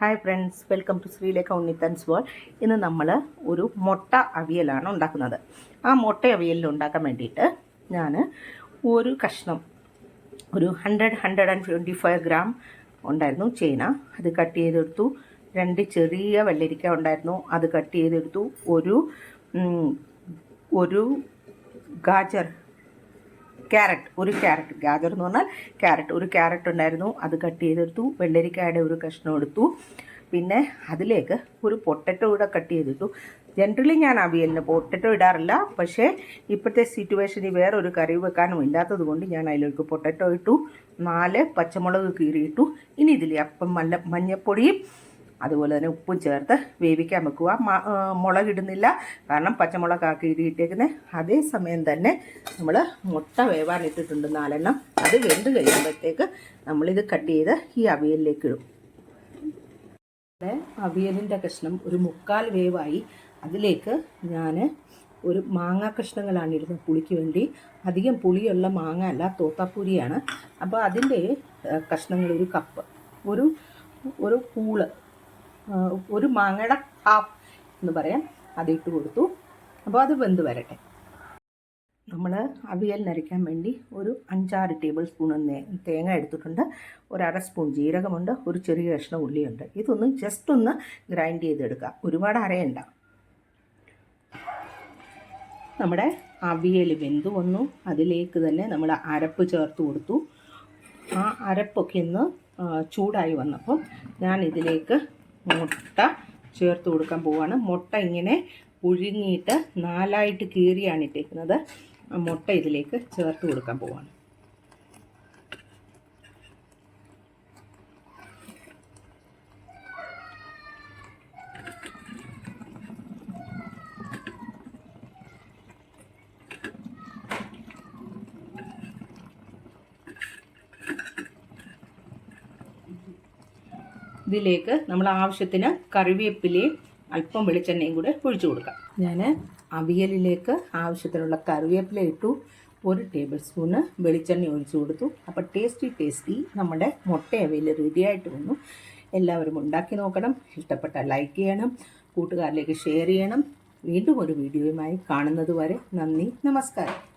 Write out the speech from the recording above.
Hi friends welcome to Sreelekha Unnithan's world ഇന്ന് നമ്മൾ ഒരു മുട്ട അവിയലാണ് ഉണ്ടാക്കുന്നത്. ആ മുട്ട അവിയലിൽ ഉണ്ടാക്കാൻ വേണ്ടിയിട്ട് ഞാൻ ഒരു കഷ്ണം ഒരു hundred hundred and twenty five gram ഉണ്ടായിരുന്നു ചേന. അത് കട്ട് ചെയ്തെടുത്തു. രണ്ട് ചെറിയ വെള്ളരിക്ക ഉണ്ടായിരുന്നു. അത് കട്ട് ചെയ്തെടുത്തു. ഒരു ഒരു ഗാജർ ക്യാരറ്റ് ഒരു ക്യാരറ്റ് ഗാജർ എന്ന് പറഞ്ഞാൽ ക്യാരറ്റ്. ഒരു ക്യാരറ്റ് ഉണ്ടായിരുന്നു അത് കട്ട് ചെയ്തെടുത്തു വെള്ളരിക്കായുടെ ഒരു കഷ്ണം എടുത്തു. പിന്നെ അതിലേക്ക് ഒരു പൊട്ടറ്റോ കൂടെ കട്ട് ചെയ്തിട്ടു. ജനറലി ഞാൻ അവിയലിന് പൊട്ടറ്റോ ഇടാറില്ല പക്ഷേ ഇപ്പോഴത്തെ സിറ്റുവേഷനിൽ വേറെ ഒരു കറി വെക്കാനും ഇല്ലാത്തത് കൊണ്ട് ഞാൻ അതിലേക്ക് പൊട്ടറ്റോ ഇട്ടു. നാല് പച്ചമുളക് കീറിയിട്ടു. ഇനി ഇതിൽ അപ്പം മല്ല മഞ്ഞപ്പൊടിയും അതുപോലെ തന്നെ ഉപ്പും ചേർത്ത് വേവിക്കാൻ വെക്കുക. മുളകിടുന്നില്ല. കാരണം പച്ചമുളക് കീറിയിട്ടേക്കുന്നത് അതേ സമയം തന്നെ നമ്മൾ മുട്ട വേവാൻ ഇട്ടിട്ടുണ്ട് നാലെണ്ണം. അത് വെന്ത് കഴിയുമ്പോഴത്തേക്ക് നമ്മളിത് കട്ട് ചെയ്ത് ഈ അവിയലിലേക്ക് ഇടും. ഇവിടെ അവിയലിന്റെ കഷ്ണം ഒരു മുക്കാൽ വേവായി. അതിലേക്ക് ഞാൻ ഒരു മാങ്ങ കഷ്ണങ്ങളാണ് ഇടുന്നത് പുളിക്ക് വേണ്ടി. അധികം പുളിയുള്ള മാങ്ങ അല്ല തോത്താപ്പൂരിയാണ്. അപ്പോൾ അതിന്റെ കഷ്ണങ്ങൾ ഒരു കപ്പ് ഒരു ഒരു പൂൾ ഒരു മാങ്ങയുടെ ഹാഫ് എന്ന് പറയാം. അതിട്ട് കൊടുത്തു. അപ്പോൾ അത് വെന്ത് വരട്ടെ. നമ്മൾ അവിയൽ നരയ്ക്കാൻ വേണ്ടി ഒരു അഞ്ചാറ് ടേബിൾ സ്പൂൺ തേങ്ങ എടുത്തിട്ടുണ്ട്. ഒരു അര സ്പൂൺ ജീരകമുണ്ട്. ഒരു ചെറിയ കഷ്ണം ഉള്ളിയുണ്ട്. ഇതൊന്ന് ജസ്റ്റ് ഒന്ന് ഗ്രൈൻഡ് ചെയ്തെടുക്കുക. ഒരുപാട് അരയണ്ട. നമ്മുടെ അവിയൽ വെന്ത് വന്നു. അതിലേക്ക് തന്നെ നമ്മൾ അരപ്പ് ചേർത്ത് കൊടുത്തു. ആ അരപ്പൊക്കെ ഒന്ന് ചൂടായി വന്നപ്പോൾ ഞാൻ ഇതിലേക്ക് മുട്ട ചേർത്ത് കൊടുക്കാൻ പോവാണ്. മുട്ട ഇങ്ങനെ പുഴുങ്ങിയിട്ട് നാലായിട്ട് കീറിയാണ് ഇട്ടേക്കുന്നത്. മുട്ട ഇതിലേക്ക് ചേർത്ത് കൊടുക്കാൻ പോവാണ്. ഇതിലേക്ക് നമ്മൾ ആവശ്യത്തിന് കറിവേപ്പിലയും അല്പം വെളിച്ചെണ്ണയും കൂടെ ഒഴിച്ചു കൊടുക്കാം. ഞാൻ അവിയലിലേക്ക് ആവശ്യത്തിനുള്ള കറിവേപ്പില ഇട്ടു. ഒരു ടേബിൾ സ്പൂണ് വെളിച്ചെണ്ണ ഒഴിച്ചു കൊടുത്തു. അപ്പോൾ ടേസ്റ്റി ടേസ്റ്റി നമ്മുടെ മുട്ട അവയിൽ റെഡിയായിട്ട് വന്നു. എല്ലാവരും ഉണ്ടാക്കി നോക്കണം. ഇഷ്ടപ്പെട്ട ലൈക്ക് ചെയ്യണം. കൂട്ടുകാരിലേക്ക് ഷെയർ ചെയ്യണം. വീണ്ടും ഒരു വീഡിയോയുമായി കാണുന്നത് വരെ നന്ദി നമസ്കാരം.